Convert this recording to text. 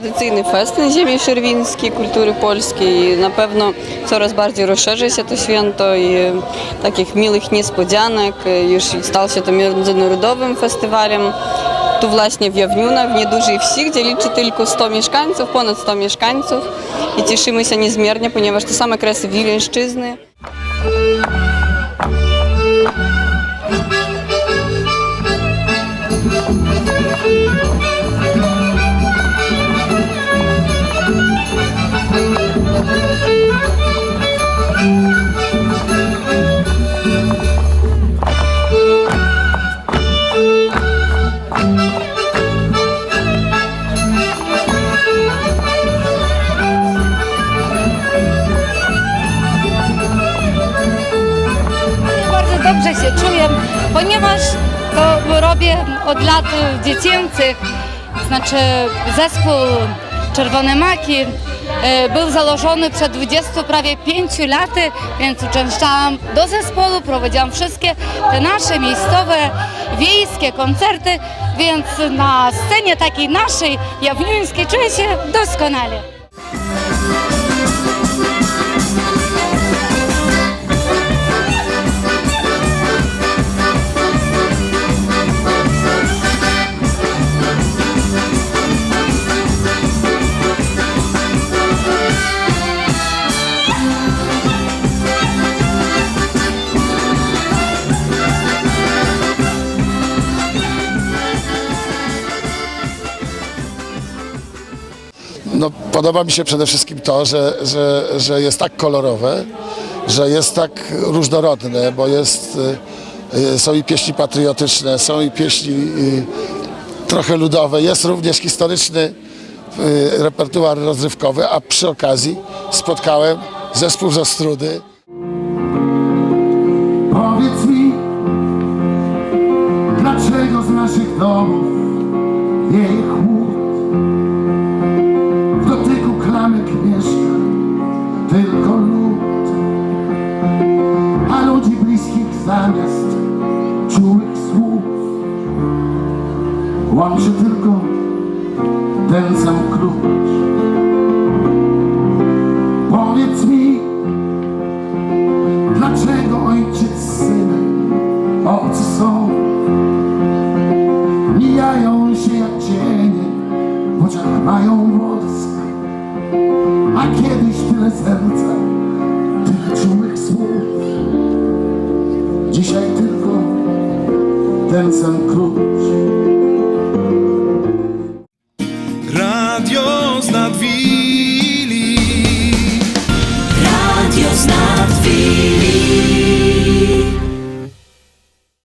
Традиційний фест на зімі Шервінській культури польській. Напевно, зараз bardziej розширює це свято і таких милих несподянок. Już став це міжнародовим фестивалем. Tu właśnie w Jawniuna, w niedużej wsi, gdzie liczy tylko 100 mieszkańców, ponad 100 mieszkańców i cieszymy się niezmiernie, ponieważ to same kresy Wileńszczyzny. Dobrze się czuję, ponieważ to robię od lat dziecięcych. Znaczy zespół Czerwone Maki e, był założony przed 20 prawie 5 laty, więc uczęszczałam do zespołu, prowadziłam wszystkie te nasze miejscowe, wiejskie koncerty, więc na scenie takiej naszej, jawniuńskiej czuję się doskonale. No, podoba mi się przede wszystkim to, że, że, że jest tak kolorowe, że jest tak różnorodne, bo jest, y, y, są i pieśni patriotyczne, są i pieśni y, trochę ludowe, jest również historyczny repertuar rozrywkowy, a przy okazji spotkałem zespół z Ostrudy. Powiedz mi, dlaczego z naszych domów wieje a ludzi bliskich zamiast czułych słów łączy tylko ten sam klucz. Powiedz mi, Dlaczego ojciec z synem obcy są? Mijają się jak cienie, w oczach mają wosk. Robinson Crusoe. Radio z nadwili. Radio z nadwili.